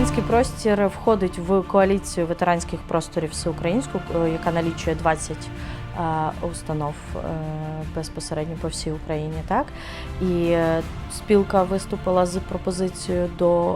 Ветеранський простір входить в коаліцію ветеранських просторів всеукраїнську, е, яка налічує 20 е, установ е, безпосередньо по всій Україні. Так? І спілка виступила з пропозицією до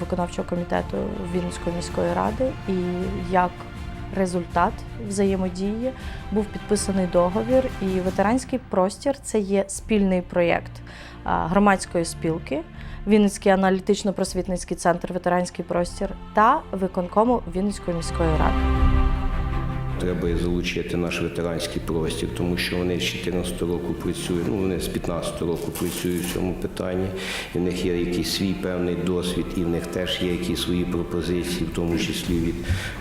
виконавчого комітету Вінницької міської ради. І як результат взаємодії був підписаний договір. І ветеранський простір це є спільний проєкт громадської спілки. Вінницький аналітично-просвітницький центр ветеранський простір та виконкому Вінницької міської ради. Треба і залучити наш ветеранський простір, тому що вони з 14 року працюють, ну вони з 15 року працюють в цьому питанні. І в них є якийсь свій певний досвід, і в них теж є якісь свої пропозиції, в тому числі від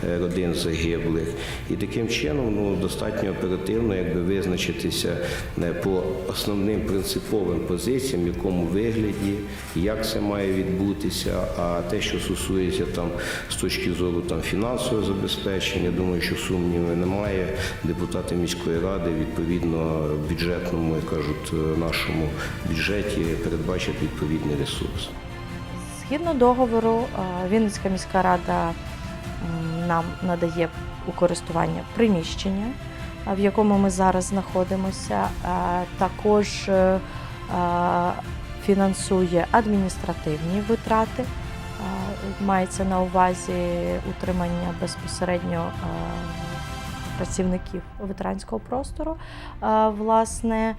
е, родин загиблих. І таким чином ну, достатньо оперативно якби визначитися е, по основним принциповим позиціям, в якому вигляді, як це має відбутися. А те, що стосується там з точки зору там фінансового забезпечення, думаю, що сумнівів немає. Депутати міської ради відповідно бюджетному, як кажуть, е, нашому бюджеті передбачать відповідний ресурс. Згідно договору, е, Вінницька міська рада нам надає у користування приміщення, е, в якому ми зараз знаходимося. Також фінансує адміністративні витрати. Мається на увазі утримання безпосередньо працівників ветеранського простору. Власне,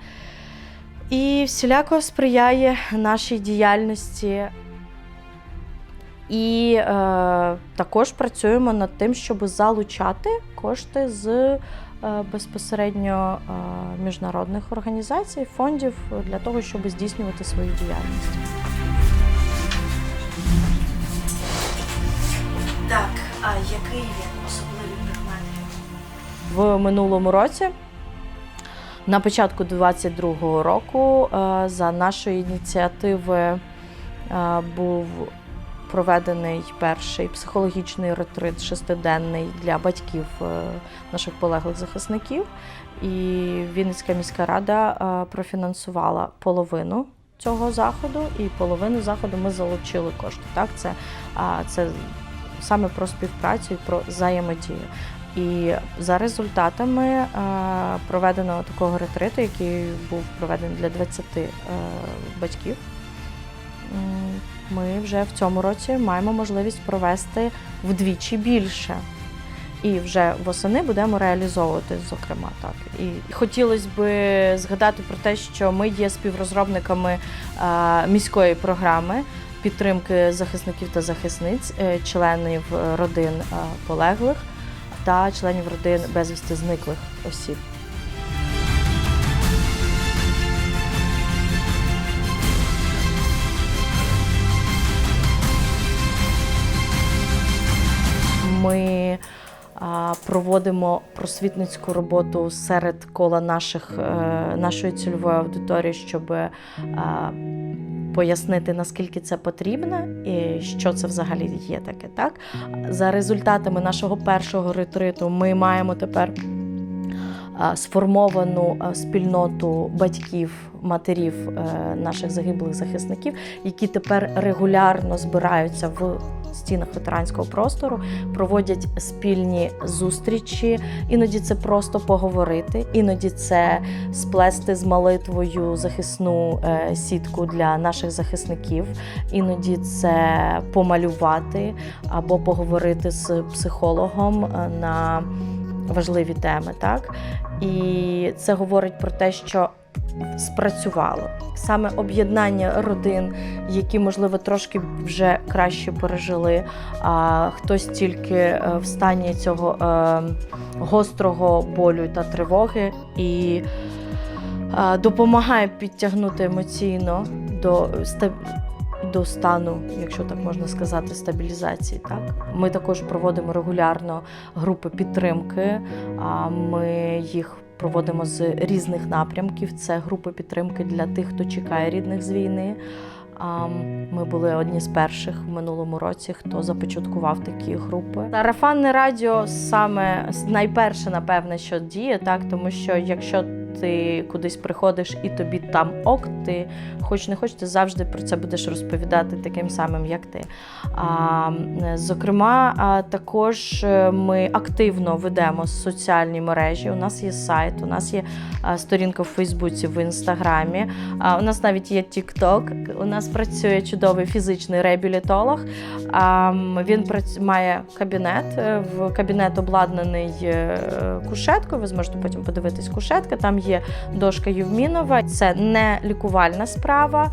і всіляко сприяє нашій діяльності. І е, також працюємо над тим, щоб залучати кошти з е, безпосередньо е, міжнародних організацій, фондів для того, щоб здійснювати свою діяльність. Так, а який він? В минулому році, на початку 2022 року, е, за нашої ініціативи е, був проведений перший психологічний ретрит шестиденний для батьків е, наших полеглих захисників. І Вінницька міська рада профінансувала половину цього заходу, і половину заходу ми залучили кошти. Так, це, це саме про співпрацю і про взаємодію. І за результатами е, проведеного такого ретриту, який був проведений для 20 е, батьків, ми вже в цьому році маємо можливість провести вдвічі більше. І вже восени будемо реалізовувати, зокрема, так. І хотілося б згадати про те, що ми є співрозробниками е, міської програми підтримки захисників та захисниць, членів родин полеглих та членів родин безвісти зниклих осіб. Ми проводимо просвітницьку роботу серед кола наших, е, нашої цільової аудиторії, щоб а, пояснити, наскільки це потрібно і що це взагалі є таке. Так? За результатами нашого першого ретриту ми маємо тепер сформовану спільноту батьків, матерів е, наших загиблих захисників, які тепер регулярно збираються в стінах ветеранського простору, проводять спільні зустрічі. Іноді це просто поговорити, іноді це сплести з молитвою захисну е, сітку для наших захисників, іноді це помалювати або поговорити з психологом е, на важливі теми. Так? І це говорить про те, що спрацювало саме об'єднання родин, які, можливо, трошки вже краще пережили, а хтось тільки е, в стані цього е, гострого болю та тривоги і е, допомагає підтягнути емоційно до до стану, якщо так можна сказати, стабілізації. Так ми також проводимо регулярно групи підтримки. А ми їх проводимо з різних напрямків. Це групи підтримки для тих, хто чекає рідних з війни. Ми були одні з перших в минулому році, хто започаткував такі групи. Сарафанне радіо саме найперше, напевне, що діє, так тому що якщо ти кудись приходиш і тобі там ок, ти хоч не хоч, ти завжди про це будеш розповідати таким самим, як ти. А, зокрема, а, також е, ми активно ведемо соціальні мережі. У нас є сайт, у нас є сторінка в Фейсбуці, в Інстаграмі. А, у нас навіть є TikTok, У нас працює чудовий фізичний реабілітолог. А, він має кабінет. Е, В кабінет обладнаний е, кушеткою. Ви зможете потім подивитись кушетка. Там є дошка Євмінова. Це не лікувальна справа.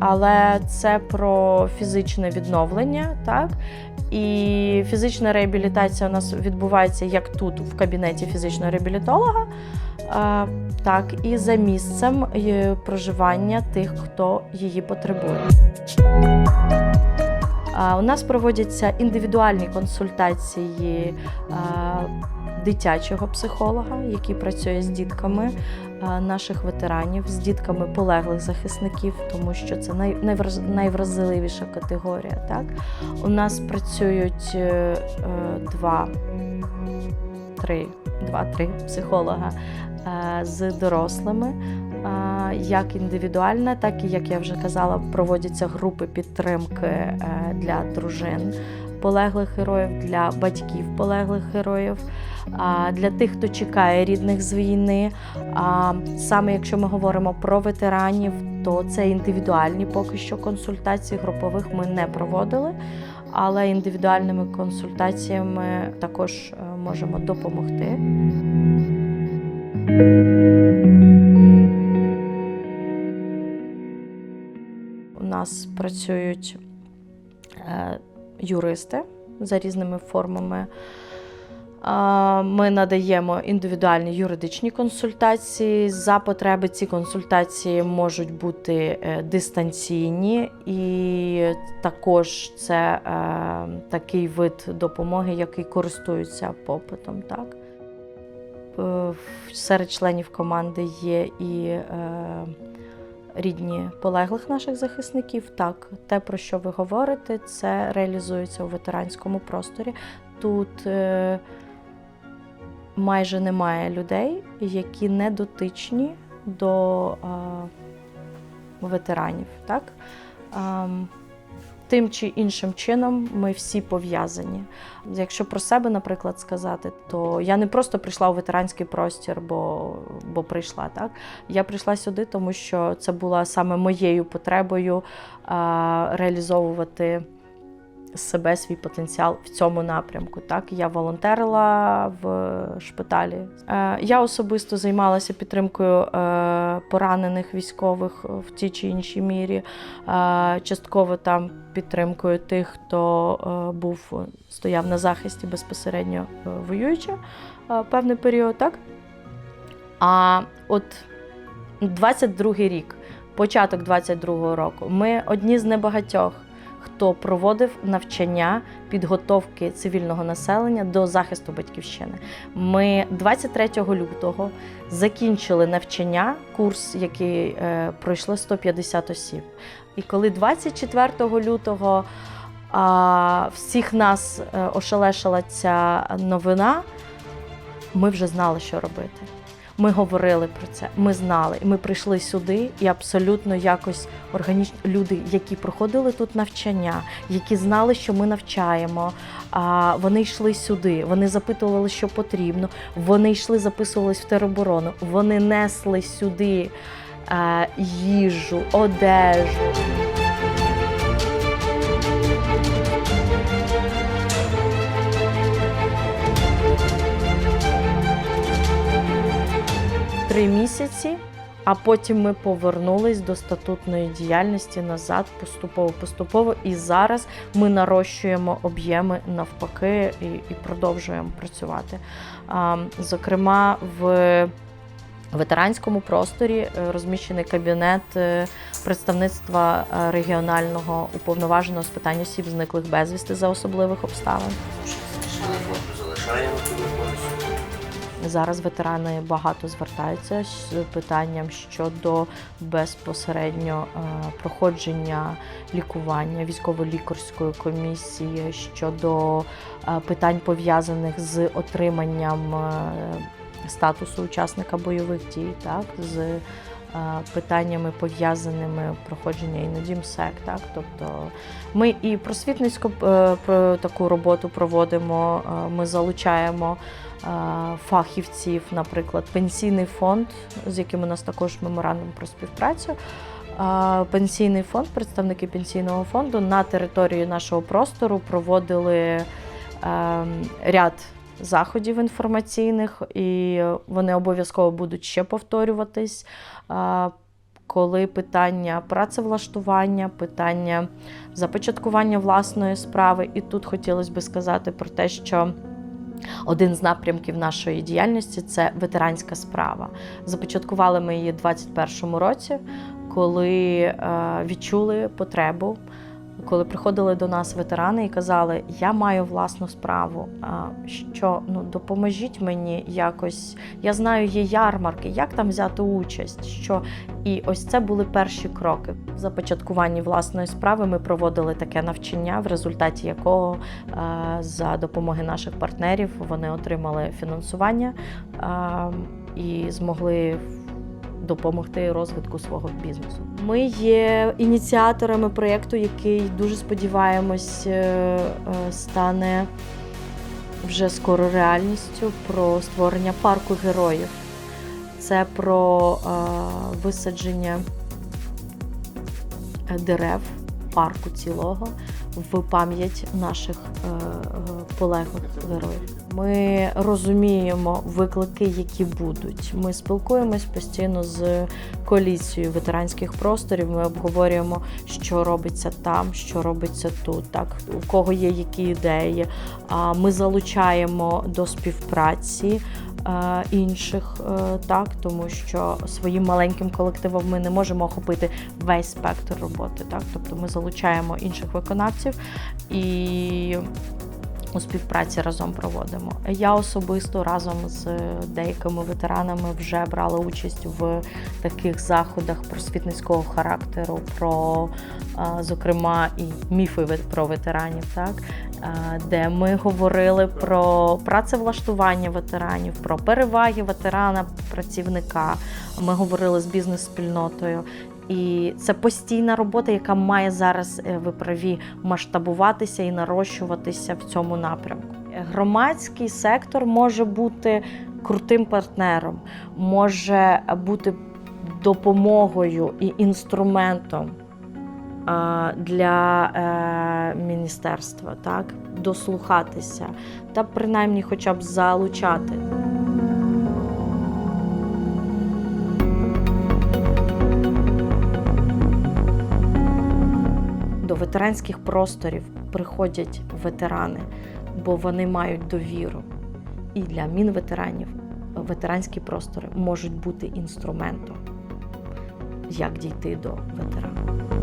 Але це про фізичне відновлення, так? І фізична реабілітація у нас відбувається як тут, в кабінеті фізичного реабілітолога, так і за місцем проживання тих, хто її потребує. У нас проводяться індивідуальні консультації дитячого психолога, який працює з дітками наших ветеранів, з дітками полеглих захисників, тому що це най, найвразливіша категорія. Так? У нас працюють е, е, два, три, два-три психолога е, з дорослими. Е, Як індивідуальна, так і як я вже казала, проводяться групи підтримки е, для дружин полеглих героїв, для батьків полеглих героїв, для тих, хто чекає рідних з війни. А саме якщо ми говоримо про ветеранів, то це індивідуальні поки що консультації групових ми не проводили, але індивідуальними консультаціями також е, можемо допомогти. У нас працюють е, юристи за різними формами. Ми надаємо індивідуальні юридичні консультації. За потреби ці консультації можуть бути е, дистанційні, і також це е, такий вид допомоги, який користується попитом. Так? Е, Серед членів команди є і рідні полеглих наших захисників. Так, те, про що ви говорите, це реалізується у ветеранському просторі. Тут майже немає людей, які не дотичні до ветеранів. Так? Тим чи іншим чином ми всі пов'язані. Якщо про себе, наприклад, сказати, то я не просто прийшла у ветеранський простір, бо, бо прийшла. Так? Я прийшла сюди, тому що це була саме моєю потребою а, реалізовувати себе, свій потенціал в цьому напрямку. Так? Я волонтерила в шпиталі. Е, Я особисто займалася підтримкою е, поранених військових в тій чи іншій мірі, е, частково там підтримкою тих, хто був стояв на захисті безпосередньо воюючи певний період. Так? А от 22-й рік, початок 22-го року, ми одні з небагатьох, хто проводив навчання підготовки цивільного населення до захисту батьківщини. Ми 23 лютого закінчили навчання, курс, який е, пройшли 150 осіб. І коли 24 лютого а, всіх нас е, ошелешила ця новина, ми вже знали, що робити. Ми говорили про це, ми знали. Ми прийшли сюди, і абсолютно якось органічно люди, які проходили тут навчання, які знали, що ми навчаємо. А вони йшли сюди, вони запитували, що потрібно. Вони йшли, записувались в тероборону. Вони несли сюди е, їжу, одежу. Три місяці, а потім ми повернулись до статутної діяльності назад поступово поступово. І зараз ми нарощуємо об'єми навпаки і, і продовжуємо працювати. А, Зокрема, в ветеранському просторі е, розміщений кабінет е, представництва е, регіонального уповноваженого з питань осіб, зниклих безвісти за особливих обставин. Залишаємо телефон. Зараз ветерани багато звертаються з питанням щодо безпосередньо е, проходження лікування військово-лікарської комісії, щодо е, питань пов'язаних з отриманням е, статусу учасника бойових дій, так, з питаннями пов'язаними проходження іноді МСЕК. Так, тобто ми і просвітницьку про таку роботу проводимо, ми залучаємо фахівців, наприклад, пенсійний фонд, з яким у нас також меморандум про співпрацю. Пенсійний фонд, представники пенсійного фонду на території нашого простору проводили ем, ряд заходів інформаційних, і вони обов'язково будуть ще повторюватись. Коли питання працевлаштування, питання започаткування власної справи, і тут хотілося би сказати про те, що один з напрямків нашої діяльності це ветеранська справа. Започаткували ми її у 2021 році, коли е, відчули потребу, коли приходили до нас ветерани і казали, я маю власну справу. Що ну допоможіть мені якось. Я знаю, є ярмарки, як там взяти участь. Що і ось це були перші кроки. Започаткуванні власної справи ми проводили таке навчання, в результаті якого за допомоги наших партнерів вони отримали фінансування і змогли допомогти розвитку свого бізнесу. Ми є ініціаторами проєкту, який дуже сподіваємось е, е, стане вже скоро реальністю про створення парку героїв. Це про е, висадження дерев парку цілого в пам'ять наших е, полеглих героїв. Ми розуміємо виклики, які будуть. Ми спілкуємось постійно з коаліцією ветеранських просторів. Ми обговорюємо, що робиться там, що робиться тут. Так у кого є які ідеї. Ми залучаємо до співпраці інших, е, так тому що своїм маленьким колективом ми не можемо охопити весь спектр роботи. Так, тобто ми залучаємо інших виконавців і у співпраці разом проводимо. Я особисто разом з деякими ветеранами вже брала участь в таких заходах просвітницького характеру, про зокрема і міфи про ветеранів, так де ми говорили про працевлаштування ветеранів, про переваги ветерана працівника. Ми говорили з бізнес-спільнотою. І це постійна робота, яка має зараз е, ви праві масштабуватися і нарощуватися в цьому напрямку. Громадський сектор може бути крутим партнером, може бути допомогою і інструментом для е, міністерства, так дослухатися та принаймні, хоча б залучати. Ветеранських просторів приходять ветерани, бо вони мають довіру. І для мінветеранів ветеранські простори можуть бути інструментом, як дійти до ветерана.